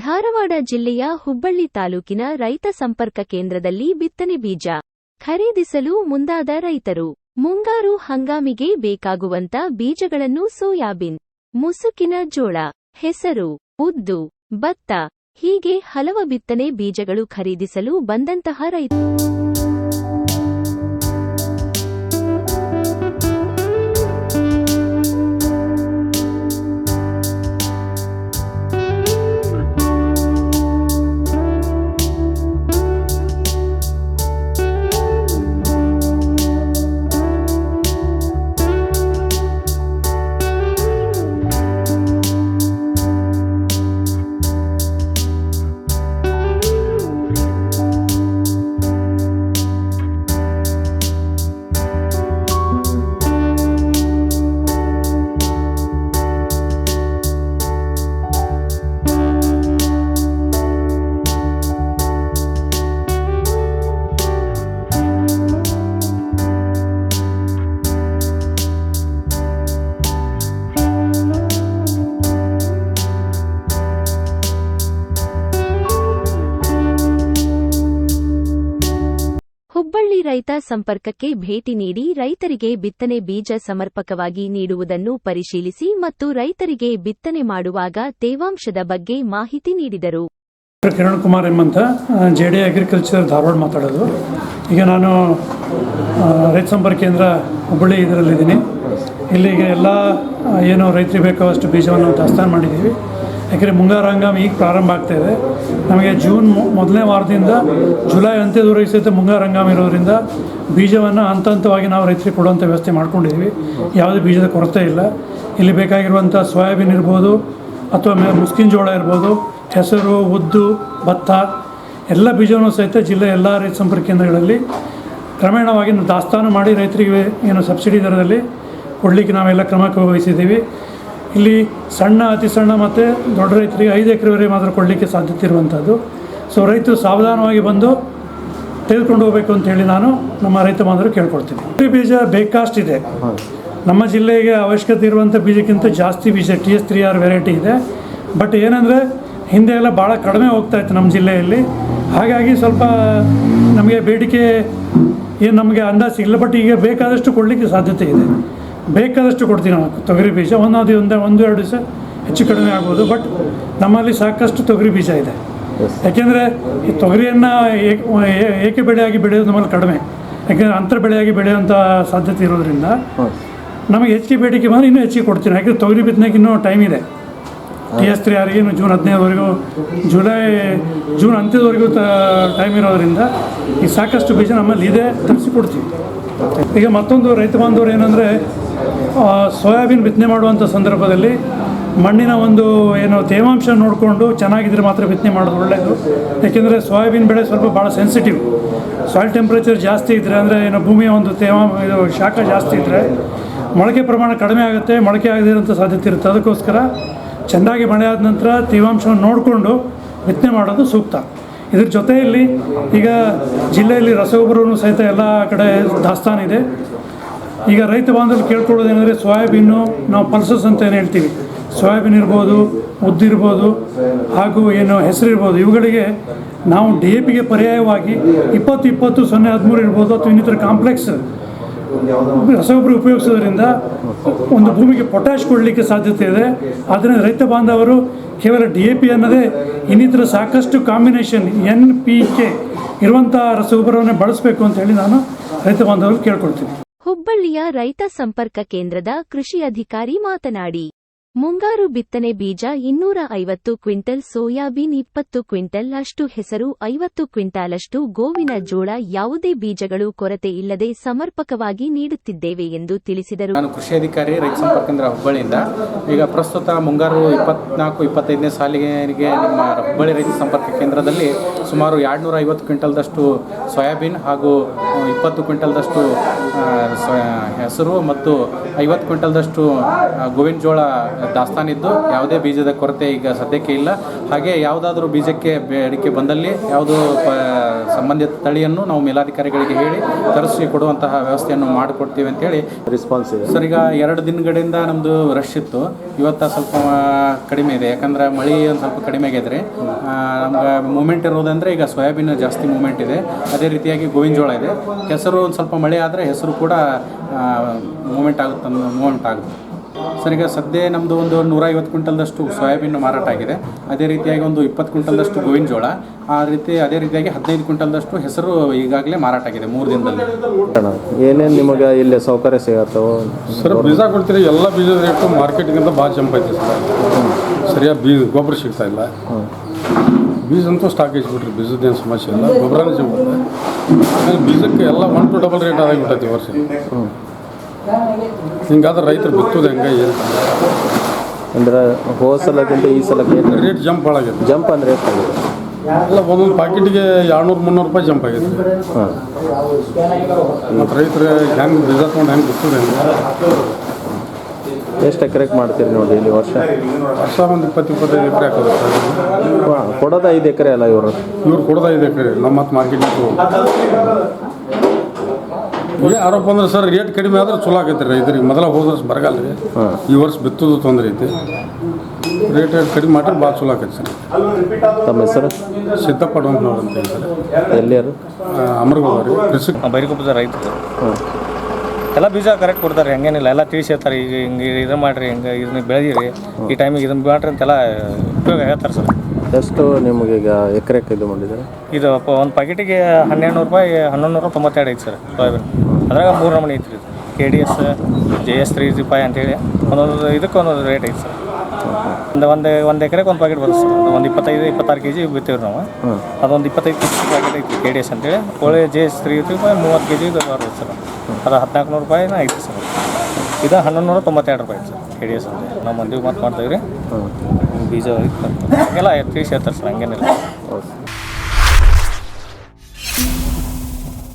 ಧಾರವಾಡ ಜಿಲ್ಲೆಯ ಹುಬ್ಬಳ್ಳಿ ತಾಲೂಕಿನ ರೈತ ಸಂಪರ್ಕ ಕೇಂದ್ರದಲ್ಲಿ ಬಿತ್ತನೆ ಬೀಜ ಖರೀದಿಸಲು ಮುಂದಾದ ರೈತರು. ಮುಂಗಾರು ಹಂಗಾಮಿಗೆ ಬೇಕಾಗುವಂತ ಬೀಜಗಳನ್ನು ಸೋಯಾಬೀನ್, ಮುಸುಕಿನ ಜೋಳ, ಹೆಸರು, ಉದ್ದು, ಭತ್ತ ಹೀಗೆ ಹಲವ ಬಿತ್ತನೆ ಬೀಜಗಳು ಖರೀದಿಸಲು ಬಂದಂತಹ ರೈತ ರೈತ ಸಂಪರ್ಕಕ್ಕೆ ಭೇಟಿ ನೀಡಿ ರೈತರಿಗೆ ಬಿತ್ತನೆ ಬೀಜ ಸಮರ್ಪಕವಾಗಿ ನೀಡುವುದನ್ನು ಪರಿಶೀಲಿಸಿ ಮತ್ತು ರೈತರಿಗೆ ಬಿತ್ತನೆ ಮಾಡುವಾಗ ತೇವಾಂಶದ ಬಗ್ಗೆ ಮಾಹಿತಿ ನೀಡಿದರು. ಕಿರಣ್ ಕುಮಾರ್ ಎಂಬಂತ ಜೆ ಡಿ ಅಗ್ರಿಕಲ್ಚರ್ ಧಾರವಾಡ ಮಾತಾಡೋದು. ಈಗ ನಾನು ರೈತ ಸಂಪರ್ಕ ಕೇಂದ್ರ ಹುಬ್ಬಳ್ಳಿ ಇದರಲ್ಲಿದ್ದೀನಿ. ಇಲ್ಲಿಗೆ ಎಲ್ಲ ಏನು ರೈತರಿಗೆ ಬೇಕಾದಷ್ಟು ಬೀಜವನ್ನು ದಾಸ್ತಾನು ಮಾಡಿದ್ದೀವಿ. ಯಾಕೆಂದರೆ ಮುಂಗಾರು ಹಂಗಾಮಿ ಈಗ ಪ್ರಾರಂಭ ಆಗ್ತಾ ಇದೆ. ನಮಗೆ ಜೂನ್ ಮೊದಲನೇ ವಾರದಿಂದ ಜುಲೈ ಅಂತ್ಯದವರೆಗೆ ಸಹಿತ ಮುಂಗಾರು ಹಂಗಾಮಿ ಇರೋದ್ರಿಂದ ಬೀಜವನ್ನು ಹಂತ ಹಂತವಾಗಿ ನಾವು ರೈತರಿಗೆ ಕೊಡುವಂಥ ವ್ಯವಸ್ಥೆ ಮಾಡ್ಕೊಂಡಿದ್ದೀವಿ. ಯಾವುದೇ ಬೀಜದ ಕೊರತೆ ಇಲ್ಲ. ಇಲ್ಲಿ ಬೇಕಾಗಿರುವಂಥ ಸೋಯಾಬೀನ್ ಇರ್ಬೋದು ಅಥವಾ ಮುಸ್ಕಿನ ಜೋಳ ಇರ್ಬೋದು, ಹೆಸರು, ಉದ್ದು, ಭತ್ತ, ಎಲ್ಲ ಬೀಜವನ್ನು ಸಹಿತ ಜಿಲ್ಲೆ ಎಲ್ಲ ರೈತ ಸಂಪರ್ಕ ಕೇಂದ್ರಗಳಲ್ಲಿ ಕ್ರಮೇಣವಾಗಿ ದಾಸ್ತಾನು ಮಾಡಿ ರೈತರಿಗೆ ಏನು ಸಬ್ಸಿಡಿ ದರದಲ್ಲಿ ಕೊಡಲಿಕ್ಕೆ ನಾವೆಲ್ಲ ಕ್ರಮ ವಹಿಸಿದ್ದೀವಿ ಇಲ್ಲಿ ಸಣ್ಣ, ಅತಿ ಸಣ್ಣ ಮತ್ತು ದೊಡ್ಡ ರೈತರಿಗೆ ಐದು ಎಕರೆವರೆಗೆ ಮಾತ್ರ ಕೊಡಲಿಕ್ಕೆ ಸಾಧ್ಯತೆ ಇರುವಂಥದ್ದು ಸೊ ರೈತರು ಸಾವಧಾನವಾಗಿ ಬಂದು ತೆಗೆದುಕೊಂಡು ಹೋಗಬೇಕು ಅಂತ ಹೇಳಿ ನಾನು ನಮ್ಮ ರೈತ ಬಾಂಧವರು ಕೇಳ್ಕೊಳ್ತೀನಿ. ಈ ಬೀಜ ಬೇಕಾಸ್ಟ್ ಇದೆ. ನಮ್ಮ ಜಿಲ್ಲೆಗೆ ಅವಶ್ಯಕತೆ ಇರುವಂಥ ಬೀಜಕ್ಕಿಂತ ಜಾಸ್ತಿ ಬೀಜ T S three R variety ಇದೆ. ಬಟ್ ಏನಂದರೆ, ಹಿಂದೆ ಎಲ್ಲ ಭಾಳ ಕಡಿಮೆ ಹೋಗ್ತಾ ಇತ್ತು ನಮ್ಮ ಜಿಲ್ಲೆಯಲ್ಲಿ. ಹಾಗಾಗಿ ಸ್ವಲ್ಪ ನಮಗೆ ಬೇಡಿಕೆ, ಏನು ನಮಗೆ ಅಂದಾಜು ಸಿಗಲ್ಲ ಬಟ್ ಈಗ ಬೇಕಾದಷ್ಟು ಕೊಡಲಿಕ್ಕೆ ಸಾಧ್ಯತೆ ಇದೆ. ಬೇಕಾದಷ್ಟು ಕೊಡ್ತೀವಿ ನಾವು ತೊಗರಿ ಬೀಜ. ಒಂದೊಂದು ಒಂದು ಒಂದು ಎರಡು ದಿವಸ ಹೆಚ್ಚು ಕಡಿಮೆ ಆಗ್ಬೋದು ಬಟ್ ನಮ್ಮಲ್ಲಿ ಸಾಕಷ್ಟು ತೊಗರಿ ಬೀಜ ಇದೆ. ಯಾಕೆಂದರೆ ಈ ತೊಗರಿಯನ್ನು ಏಕ ಬೆಳೆಯಾಗಿ ಬೆಳೆಯೋದು ನಮ್ಮಲ್ಲಿ ಕಡಿಮೆ. ಯಾಕೆಂದರೆ ಅಂತರ ಬೆಳೆಯಾಗಿ ಬೆಳೆಯುವಂಥ ಸಾಧ್ಯತೆ ಇರೋದ್ರಿಂದ ನಮಗೆ ಹೆಚ್ಚಿಗೆ ಬೇಡಿಕೆ ಬಂದರೆ ಇನ್ನೂ ಹೆಚ್ಚಿಗೆ ಕೊಡ್ತೀನಿ ಯಾಕೆಂದರೆ ತೊಗರಿ ಬಿತ್ತನೆಗೆ ಇನ್ನೂ ಟೈಮ್ ಇದೆ. ಟಿ ಎಸ್ ತ್ರೀ ಆರಿಗೆ ಇನ್ನು ಜೂನ್ ಹದಿನೈದವರೆಗೂ ಜುಲೈ ಜೂನ್ ಅಂತ್ಯದವರೆಗೂ ಟೈಮ್ ಇರೋದ್ರಿಂದ ಈ ಸಾಕಷ್ಟು ಬೀಜ ನಮ್ಮಲ್ಲಿ ಇದೆ ತರಿಸಿ ಕೊಡ್ತೀವಿ. ಈಗ ಮತ್ತೊಂದು ರೈತ ಬಾಂಧವರು ಏನಂದರೆ ಸೋಯಾಬೀನ್ ಬಿತ್ತನೆ ಮಾಡುವಂಥ ಸಂದರ್ಭದಲ್ಲಿ ಮಣ್ಣಿನ ಒಂದು ಏನು ತೇವಾಂಶ ನೋಡಿಕೊಂಡು ಚೆನ್ನಾಗಿದ್ರೆ ಮಾತ್ರ ಬಿತ್ತನೆ ಮಾಡೋದು ಒಳ್ಳೆಯದು ಏಕೆಂದರೆ ಸೋಯಾಬೀನ್ ಬೆಳೆ ಸ್ವಲ್ಪ ಭಾಳ ಸೆನ್ಸಿಟಿವ್ ಸಾಯಿಲ್ ಟೆಂಪ್ರೇಚರ್ ಜಾಸ್ತಿ ಇದ್ದರೆ ಅಂದರೆ ಏನು ಭೂಮಿಯ ಒಂದು ತೇವಾ, ಇದು ಶಾಖ ಜಾಸ್ತಿ ಇದ್ದರೆ ಮೊಳಕೆ ಪ್ರಮಾಣ ಕಡಿಮೆ ಆಗುತ್ತೆ, ಮೊಳಕೆ ಆಗದಿರೋಂಥ ಸಾಧ್ಯತೆ ಇರುತ್ತೆ. ಅದಕ್ಕೋಸ್ಕರ ಚೆನ್ನಾಗಿ ಮಳೆ ಆದ ನಂತರ ತೇವಾಂಶವನ್ನು ನೋಡಿಕೊಂಡು ಬಿತ್ತನೆ ಮಾಡೋದು ಸೂಕ್ತ. ಇದ್ರ ಜೊತೆಯಲ್ಲಿ ಈಗ ಜಿಲ್ಲೆಯಲ್ಲಿ ರಸಗೊಬ್ಬರವೂ ಸಹಿತ ಎಲ್ಲ ಕಡೆ ದಾಸ್ತಾನಿದೆ ಈಗ ರೈತ ಬಾಂಧವರು ಕೇಳ್ಕೊಳ್ಳೋದೇನೆಂದರೆ ಸೋಯಾಬೀನು ನಾವು ಪಲ್ಸಸ್ ಅಂತ ಏನು ಹೇಳ್ತೀವಿ. ಸೋಯಾಬೀನ್ ಇರ್ಬೋದು ಉದ್ದಿರ್ಬೋದು ಹಾಗೂ ಏನು ಹೆಸರಿರ್ಬೋದು ಇವುಗಳಿಗೆ ನಾವು ಡಿ ಎ ಪಿಗೆ ಪರ್ಯಾಯವಾಗಿ ಇಪ್ಪತ್ತು ಇಪ್ಪತ್ತು ಸೊನ್ನೆ ಹದಿಮೂರು ಇರ್ಬೋದು ಅಥವಾ ಇನ್ನಿತರ ಕಾಂಪ್ಲೆಕ್ಸ್ ರಸಗೊಬ್ಬರ ಉಪಯೋಗಿಸೋದ್ರಿಂದ ಒಂದು ಭೂಮಿಗೆ ಪೊಟ್ಯಾಶ್ ಕೊಡಲಿಕ್ಕೆ ಸಾಧ್ಯತೆ ಇದೆ. ಆದ್ದರಿಂದ ರೈತ ಬಾಂಧವರು ಕೇವಲ ಡಿ ಎ ಪಿ ಅನ್ನೋದೇ ಇನ್ನಿತರ ಸಾಕಷ್ಟು ಕಾಂಬಿನೇಷನ್ ಎನ್ ಪಿ ಕೆ ಇರುವಂಥ ರಸಗೊಬ್ಬರವನ್ನೇ ಬಳಸಬೇಕು ಅಂತ ಹೇಳಿ ನಾನು ರೈತ ಬಾಂಧವರು ಕೇಳ್ಕೊಳ್ತೀನಿ. ಹುಬ್ಬಳ್ಳಿಯ ರೈತ ಸಂಪರ್ಕ ಕೇಂದ್ರದ ಕೃಷಿ ಅಧಿಕಾರಿ ಮಾತನಾಡಿ, ಮುಂಗಾರು ಬಿತ್ತನೆ ಬೀಜ ಇನ್ನೂರ ಐವತ್ತು ಕ್ವಿಂಟಲ್, ಸೋಯಾಬೀನ್ ಇಪ್ಪತ್ತು ಕ್ವಿಂಟಲ್ ಅಷ್ಟು, ಹೆಸರು ಐವತ್ತು ಕ್ವಿಂಟಾಲಷ್ಟು, ಗೋವಿನ ಜೋಳ ಯಾವುದೇ ಬೀಜಗಳು ಕೊರತೆ ಇಲ್ಲದೆ ಸಮರ್ಪಕವಾಗಿ ನೀಡುತ್ತಿದ್ದೇವೆ ಎಂದು ತಿಳಿಸಿದರು. ನಾನು ಕೃಷಿ ಅಧಿಕಾರಿ, ರೈತ ಸಂಪರ್ಕ ಕೇಂದ್ರ ಹುಬ್ಬಳ್ಳಿಯಿಂದ. ಈಗ ಪ್ರಸ್ತುತ ಮುಂಗಾರು ಇಪ್ಪತ್ನಾಲ್ಕು, ಇಪ್ಪತ್ತೈದನೇ ಸಾಲಿಗೆ ನಮ್ಮ ಹುಬ್ಬಳ್ಳಿ ರೈತ ಸಂಪರ್ಕ ಕೇಂದ್ರದಲ್ಲಿ ಸುಮಾರು ಎರಡುನೂರ ಐವತ್ತು ಕ್ವಿಂಟಲ್ದಷ್ಟು ಸೋಯಾಬೀನ್ ಹಾಗೂ ಇಪ್ಪತ್ತು ಕ್ವಿಂಟಲ್ದಷ್ಟು ಹೆಸರು ಮತ್ತು ಐವತ್ತು ಕ್ವಿಂಟಲ್ದಷ್ಟು ಗೋವಿನ ಜೋಳ ದಾಸ್ತಾನಿದ್ದು ಯಾವುದೇ ಬೀಜದ ಕೊರತೆ ಈಗ ಸದ್ಯಕ್ಕೆ ಇಲ್ಲ. ಹಾಗೆ ಯಾವುದಾದ್ರೂ ಬೀಜಕ್ಕೆ ಬೇಡಿಕೆ ಬಂದಲ್ಲಿ ಯಾವುದು ಸಂಬಂಧಿತ ತಳಿಯನ್ನು ನಾವು ಮೇಲಾಧಿಕಾರಿಗಳಿಗೆ ಹೇಳಿ ತರಿಸಿ ಕೊಡುವಂತಹ ವ್ಯವಸ್ಥೆಯನ್ನು ಮಾಡಿಕೊಡ್ತೀವಿ ಅಂತೇಳಿ. ರೆಸ್ಪಾನ್ಸ್ ಇದೆ. ಸರ್ ಈಗ ಎರಡು ದಿನಗಳಿಂದ ನಮ್ಮದು ರಶ್ ಇತ್ತು. ಇವತ್ತು ಸ್ವಲ್ಪ ಕಡಿಮೆ ಇದೆ. ಯಾಕಂದ್ರೆ ಮಳೆ ಒಂದು ಸ್ವಲ್ಪ ಕಡಿಮೆ ಆಗಿದ್ರೆ ರೀ ನಮ್ಗೆ ಮೂಮೆಂಟ್ ಇರೋದಂದ್ರೆ ಈಗ ಸೋಯಾಬೀನ್ ಜಾಸ್ತಿ ಮೂಮೆಂಟ್ ಇದೆ. ಅದೇ ರೀತಿಯಾಗಿ ಗೋವಿನ ಜೋಳ ಇದೆ. ಹೆಸರು ಒಂದು ಸ್ವಲ್ಪ ಮಳೆ ಆದರೆ ಹೆಸರು ಕೂಡ ಮೂಮೆಂಟ್ ಆಗುತ್ತೆ ಮೂಮೆಂಟ್ ಆಗುತ್ತೆ. ಸರ್ ಈಗ ಸದ್ಯ ನಮ್ಮದು ಒಂದು ನೂರೈವತ್ತು ಕ್ವಿಂಟಲ್ದಷ್ಟು ಸೋಯಾಬೀನ್ ಮಾರಾಟ ಆಗಿದೆ. ಅದೇ ರೀತಿಯಾಗಿ ಒಂದು ಇಪ್ಪತ್ತು ಕ್ವಿಂಟಲ್ದಷ್ಟು ಗೋವಿನ ಜೋಳ ಆ ರೀತಿ ಅದೇ ರೀತಿಯಾಗಿ ಹದಿನೈದು ಕ್ವಿಂಟಲ್ದಷ್ಟು ಹೆಸರು ಈಗಾಗಲೇ ಮಾರಾಟ ಆಗಿದೆ ಮೂರು ದಿನದಲ್ಲಿ. ಏನೇನು ನಿಮಗೆ ಇಲ್ಲಿ ಸೌಕರ್ಯ ಸಿಗತ್ತೋ? ಸರ್ ಬೀಜ ಕೊಡ್ತೀರಿ ಎಲ್ಲ ಬೀಜದ ರೇಟು ಮಾರ್ಕೆಟ್ಗಿಂತ ಭಾಳ ಜಂಪ್ ಐತೆ ಸರ್. ಸರಿಯಾಗಿ ಬೀಜ ಗೊಬ್ಬರ ಸಿಗ್ತಾ ಇಲ್ಲ. ಬೀಜ ಅಂತೂ ಸ್ಟಾಕ್ ಬೀಜದ ಬೀಜದ್ದೇನು ಸಮಸ್ಯೆ ಇಲ್ಲ ಗೊಬ್ಬರನೇ ಸಿಗುತ್ತೆ ಆಮೇಲೆ ಬೀಜಕ್ಕೆ ಎಲ್ಲ ಒನ್ ಟು ಡಬಲ್ ರೇಟ್ ಆದಾಗಿಬಿಟ್ಟೈತಿ ಈ ವರ್ಷ. ಹಿಂಗಾದ್ರೆ ರೈತರು ಬಿತ್ತೋದು ಹೆಂಗೆ ಏನು ಅಂದ್ರೆ ಹೋದ ಸಲಕ್ಕಿಂತ ಈ ಸಲಕ್ಕೆ ಏನು ರೇಟ್ ಜಂಪ್ ಆಗೈತೆ. ಜಂಪ್ ಅಂದ್ರೆ ಎಷ್ಟಾಗಿದೆ ಎಲ್ಲ ಒಂದೊಂದು ಪಾಕೆಟ್ಗೆ ಎರಡುನೂರು ಮುನ್ನೂರು ರೂಪಾಯಿ ಜಂಪ್ ಆಗಿದೆ ಹಾಂ. ಮತ್ತು ರೈತರು ಹೆಂಗೆ ಬೀಜ ತೊಗೊಂಡು ಹೆಂಗೆ ಬಿತ್ತೋದು ಹೆಂಗೆ? ಎಷ್ಟು ಎಕರೆಗೆ ಮಾಡ್ತೀರಿ ನೋಡಿ ಇಲ್ಲಿ ವರ್ಷ? ವರ್ಷ ಒಂದು ಇಪ್ಪತ್ತು ಇಪ್ಪತ್ತೈದು ಎಕರೆ ಹಾಕೋದು ಹಾಂ ಕೊಡೋದು ಐದು ಎಕರೆ ಅಲ್ಲ ಇವರು? ಇವ್ರು ಕೊಡೋದು ಐದು ಎಕರೆ ನಮ್ಮ ಮತ್ತು ಮಾರ್ಕೆಟ್ ಏ ಆರೋಪ ಅಂದ್ರೆ ಸರ್ ರೇಟ್ ಕಡಿಮೆ ಆದ್ರೆ ಚಲೋ ಆಗೈತೆ ರೀ ರೈತರಿಗೆ. ಮೊದಲ ಹೋದ ವರ್ಷ ಬರಗಾಲ ರೀ. ಹಾಂ. ಈ ವರ್ಷ ಬಿತ್ತುದು ತೊಂದರೆ ಐತಿ. ರೇಟ್ ಕಡಿಮೆ ಮಾಡ್ರೆ ಭಾಳ ಚಲೋ ಆಗೈತೆ ಸರ್. ತಮ್ಮ ಹೆಸರು? ಸಿದ್ದಪ್ಪ ಡೊಂಕ್ನವ್ರು ಅಂತ ಹೇಳಿ ಸರ್ ಎಲ್ಲಿಯರು ಅಮರಗೋಳ ರೀ. ಕೃಷಿ ಸರ್ ರೈತರು ಎಲ್ಲ ಬೀಜ ಕರೆಕ್ಟ್ ಕೊಡ್ತಾರೆ ಹಂಗೇನಿಲ್ಲ. ಎಲ್ಲ ತಿಳಿಸಿರ್ತಾರೆ ಈಗ ಹಿಂಗೆ ಇದು ಮಾಡಿರಿ ಹಿಂಗೆ ಇದನ್ನ ಬೆಳೆದಿರಿ. ಈ ಟೈಮಿಗೆ ಇದನ್ನ ಮಾಡ್ರಿ ಅಂತೆಲ್ಲ ಉಪಯೋಗ ಹೇಳ್ತಾರೆ ಸರ್. ಎಷ್ಟು ನಿಮಗೆ ಈಗ ಎಕರೆಕ್ಕೆ ಇದು ಮಾಡಿದ್ದಾರೆ? ಇದು ಒಂದು ಪ್ಯಾಕೆಟಿಗೆ ಹನ್ನೆರಡು ನೂರು ರೂಪಾಯಿ ಹನ್ನೊಂದು ನೂರ ತೊಂಬತ್ತೆರಡು ಐತೆ ಸರ್. ಸೋಯಾಬೀನ್ ಅದ್ರಾಗ ಮೂರು ನಮೂನಿ ಐತ್ರಿ ಇದು. K D S J S three G five ಅಂತೇಳಿ. ಒಂದೊಂದು ಇದಕ್ಕೆ ಒಂದೊಂದು ರೇಟ್ ಐತೆ ಸರ್. ಒಂದು ಒಂದು ಒಂದು ಎಕರೆಗೆ ಒಂದು ಪ್ಯಾಕೆಟ್ ಬರುತ್ತೆ ಸರ್. ಒಂದು ಇಪ್ಪತ್ತೈದು ಇಪ್ಪತ್ತಾರು ಕೆ ಜಿ ಬಿತ್ತೀವಿ ನಾವು. ಅದೊಂದು ಇಪ್ಪತ್ತೈದು ಕೆ ಜಿ ಪ್ಯಾಕೆಟ್ ಐತಿ ಕೆ ಡಿ ಎಸ್ ಅಂತೇಳಿ. ಒಳ್ಳೆ ಜೆ ಎಸ್ ತ್ರೀ ರೂಪಾಯಿ ಮೂವತ್ತು ಕೆ ಜಿ ಬರುತ್ತೆ ಸರ್. ಅದು ಹದಿನಾಲ್ಕು ನೂರು ರೂಪಾಯಿನ ಐತಿ ಸರ್ ಇದು ಹನ್ನೊಂದು ನೂರ ತೊಂಬತ್ತೆರಡು ರೂಪಾಯಿ ಸರ್ ಕೆ ಡಿ ಎಸ್ ಅಂತ. ನಾವು ಮಂದಿಗೆ ಮಾತು ಮಾಡ್ತೀವಿ ರೀ ಬೀಜ ಎಲ್ಲ ತಿಳಿಸಿ ಹೇಳ್ತಾರೆ ಸರ್ ಹಂಗೇನಿಲ್ಲ ಓಕೆ